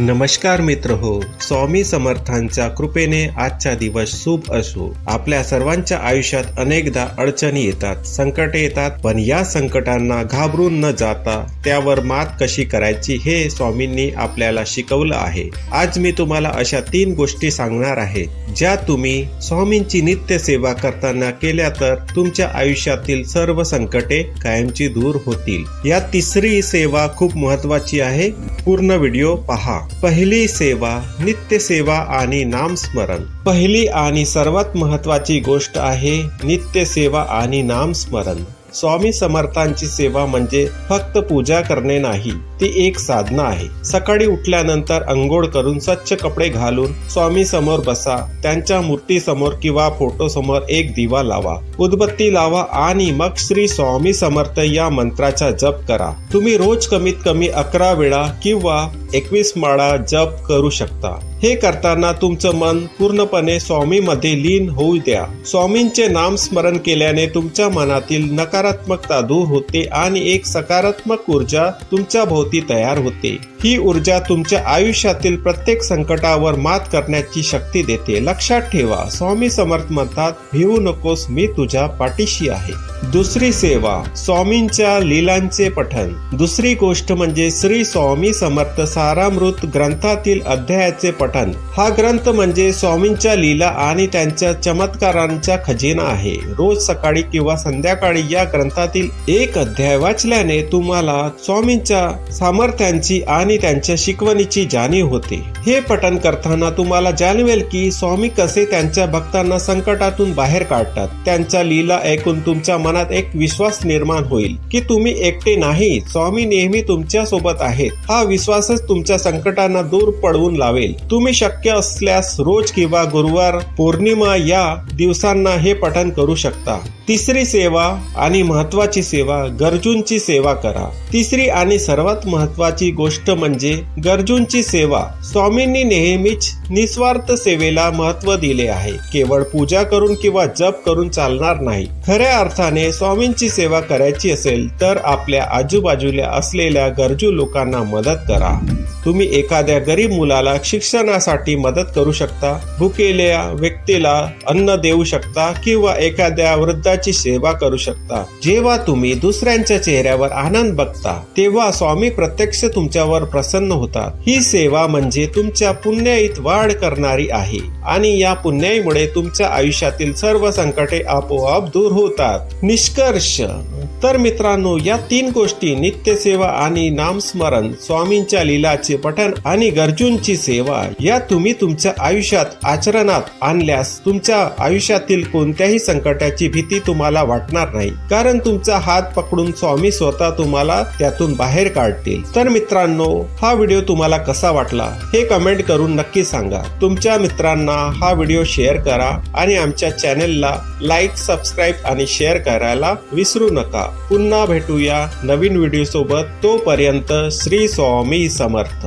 नमस्कार मित्र हो स्वामी समर्थांच्या कृपेने आजचा दिवस शुभ असो. आपल्या सर्वांच्या आयुष्यात अनेकदा अडचणी येतात संकटे येतात पण या संकटांना घाबरून न जाता त्यावर मात कशी करायची हे स्वामींनी आपल्याला शिकवलं आहे. आज मी तुम्हाला अशा तीन गोष्टी सांगणार आहे. ज्या तुम्ही स्वामींची नित्य सेवा करताना केल्या तर तुमच्या आयुष्यातील सर्व संकटे कायमची दूर होतील. या तिसरी सेवा खूप महत्वाची आहे. पूर्ण व्हिडिओ पहा. पहिली सेवा नित्य सेवा आणि नामस्मरण. पहिली आणि सर्वात महत्वाची गोष्ट आहे नित्य सेवा आणि नामस्मरण. स्वामी समर्थांची सेवा म्हणजे फक्त पूजा करणे नाही ती एक साधना आहे. सकाळी उठल्यानंतर अंघोळ करून स्वच्छ कपडे घालून स्वामी समोर बसा त्यांच्या मूर्ती समोर किंवा फोटो समोर एक दिवा लावा. उदबत्ती लावा आणि मग श्री स्वामी समर्थ या मंत्राचा जप करा. तुम्ही रोज कमीत कमी अकरा वेळा किंवा एकवीस माळा जप करू शकता. हे करताना तुमचं मन पूर्णपणे स्वामीमध्ये लीन होऊ द्या. स्वामींचे नाम स्मरण केल्याने तुमच्या मनातील नकारात्मकता दूर होते आणि एक सकारात्मक ऊर्जा तुमच्या भोवती तयार होते. ही ऊर्जा तुमच्या आयुष्यातील प्रत्येक संकटावर मात करण्याची शक्ती देते. लक्षात ठेवा स्वामी समर्थ म्हणतात भिवू नकोस मी तुझ्या पाठीशी आहे. दुसरी सेवा स्वामींच्या लीलांचे पठण. दुसरी गोष्ट म्हणजे श्री स्वामी समर्थ सारामृत ग्रंथातील अध्यायाचे पठण. हा ग्रंथ म्हणजे स्वामींच्या लीला आणि त्यांच्या चमत्कारांचा खजिना आहे. रोज सकाळी किंवा संध्याकाळी या ग्रंथातील एक अध्याय वाचल्याने तुम्हाला स्वामींच्या सामर्थ्यांची आणि त्यांच्या शिकवणीची जाणीव होते. हे पठण करताना तुम्हाला जाणवेल की स्वामी कसे त्यांच्या भक्तांना संकटातून बाहेर काढतात. त्यांच्या लीला ऐकून तुमच्या मनात एक विश्वास निर्माण होईल की तुम्ही एकटे नाही स्वामी नेहमी तुमच्यासोबत आहेत. हा विश्वासच तुमच्या संकटांना दूर पडवून लावेल. तुम्ही शक्य असल्यास रोज किंवा गुरुवार पौर्णिमा या दिवसांना हे पठण करू शकता. तिसरी सेवा आणि महत्वाची सेवा गरजूंची सेवा करा. तिसरी आणि सर्वात महत्वाची गोष्ट म्हणजे गरजूंची सेवा. स्वामींनी नेहमीच निस्वार्थ सेवेला महत्त्व दिले आहे. केवळ पूजा करून किंवा जप करून चालणार नाही. खऱ्या अर्थाने स्वामींची सेवा करायची असेल तर आपल्या आजूबाजूला असलेल्या गरजू लोकांना मदत करा. friends. तुम्ही एखाद्या गरीब मुलाला शिक्षणासाठी मदत करू शकता भुकेल्या व्यक्तीला अन्न देऊ शकता किंवा एखाद्या वृद्धाची सेवा करू शकता. जेव्हा तुम्ही दुसऱ्यांच्या चेहऱ्यावर आनंद बघता तेव्हा स्वामी प्रत्यक्ष तुमच्यावर प्रसन्न होतात. ही सेवा म्हणजे तुमच्या पुण्याईत वाढ करणारी आहे आणि या पुण्याईमुळे तुमच्या आयुष्यातील सर्व संकटे आपोआप दूर होतात. निष्कर्ष. तर मित्रांनो या तीन गोष्टी नित्यसेवा आणि नामस्मरण स्वामींच्या लीलाचे पठण आणि गरजूंची सेवा या तुम्ही तुमच्या आयुष्यात आचरणात आणल्यास तुमच्या आयुष्यातील कोणत्याही संकटाची भीती तुम्हाला वाटणार नाही. कारण तुमचा हात पकडून स्वामी स्वतः तुम्हाला त्यातून बाहेर काढतील. तर मित्रांनो हा व्हिडिओ तुम्हाला कसा वाटला हे कमेंट करून नक्की सांगा. तुमच्या मित्रांना हा व्हिडिओ शेअर करा आणि आमच्या चॅनेलला लाईक सबस्क्राईब आणि शेअर करायला विसरू नका. पुन्हा भेटूया नवीन व्हिडिओ सोबत तोपर्यंत श्री स्वामी समर्थ.